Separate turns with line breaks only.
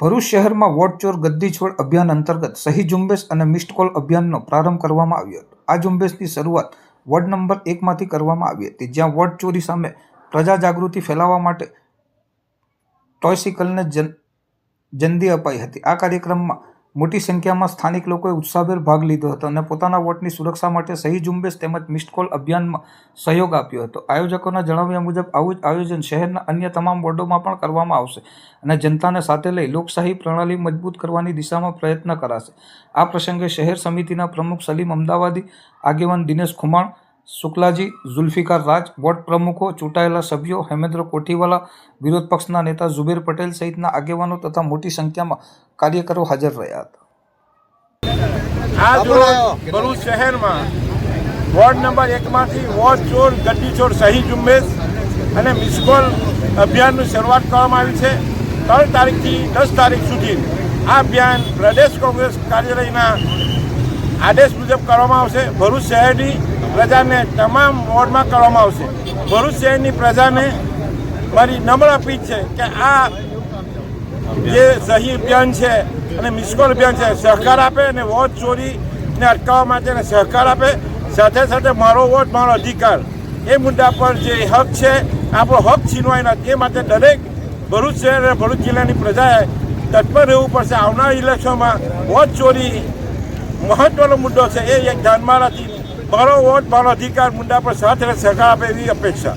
ભરૂચ શહેરમાં વોટ ચોર ગદ્દી છોડ અભિયાન અંતર્ગત સહી ઝુંબેશ અને મિસ્ડ કોલ અભિયાનનો પ્રારંભ કરવામાં આવ્યો હતો. આ ઝુંબેશની શરૂઆત વોર્ડ નંબર એકમાંથી કરવામાં આવી હતી, જ્યાં વોટ ચોરી સામે પ્રજા જાગૃતિ ફેલાવવા માટે ટોયસિકલને જન, જંદી અપાઈ હતી. આ કાર્યક્રમમાં મોટી સંખ્યામાં સ્થાનિક લોકોએ ઉત્સાહભેર ભાગ લીધો હતો અને પોતાના વોટની સુરક્ષા માટે સહી ઝુંબેશ તેમજ મિસ્ડ કોલ અભિયાનમાં સહયોગ આપ્યો હતો. આયોજકોના જણાવ્યા મુજબ, આવું જ આયોજન શહેરના અન્ય તમામ વોર્ડોમાં પણ કરવામાં આવશે અને જનતાને સાથે લઈ લોકશાહી પ્રણાલી મજબૂત કરવાની દિશામાં પ્રયત્ન કરાશે. આ પ્રસંગે શહેર સમિતિના પ્રમુખ સલીમ અમદાવાદી આગેવાન દિનેશ ખુમાણ શુક્લાજી, ઝુલ્ફિકાર રાજ, વોર્ડ પ્રમુખો, ચૂંટાયેલા સભ્યો, હેમેન્દ્ર કોઠીવાલા, વિરોધ પક્ષના નેતા ઝુબેર પટેલ સહિતના આગેવાનો તથા મોટી સંખ્યામાં કાર્યકરો હાજર રહ્યા હતા.
આજ ભરૂચ શહેરમાં વોર્ડ નંબર એકમાંથી વોર્ડ ચોર ગડ્ડી ચોર, સહી ઝુંબેશ અને મિસકોલ અભિયાનની શરૂઆત કરવામાં આવી છે. ત્રણ તારીખથી દસ તારીખ સુધી આ અભિયાન પ્રદેશ કોંગ્રેસ કાર્યાલયના આદેશ મુજબ કરવામાં આવશે. ભરૂચ શહેરની પ્રજાને તમામ વોર્ડમાં કરવામાં આવશે. ભરૂચ શહેરની પ્રજાને મારી નમ્ર અપીલ છે કે આ જે સહી અભિયાન છે અને મિસકોલ અભિયાન છે, સહકાર આપે અને વોટ ચોરીને અટકાવવા માટે એને સહકાર આપે. સાથે સાથે મારો વોટ, મારો અધિકાર. એ મુદ્દા પર જે હક છે, આપણો હક છીનવાય નથી તે માટે દરેક ભરૂચ શહેર અને ભરૂચ જિલ્લાની પ્રજાએ તત્પર રહેવું પડશે. આવનાર ઇલેક્શનમાં વોટ ચોરી મહત્વનો મુદ્દો છે. એ એક ધ્યાનમાં રાખી મારો વોટ મારો અધિકાર મુદ્દા પર સાથે સહકાર આપે એવી અપેક્ષા.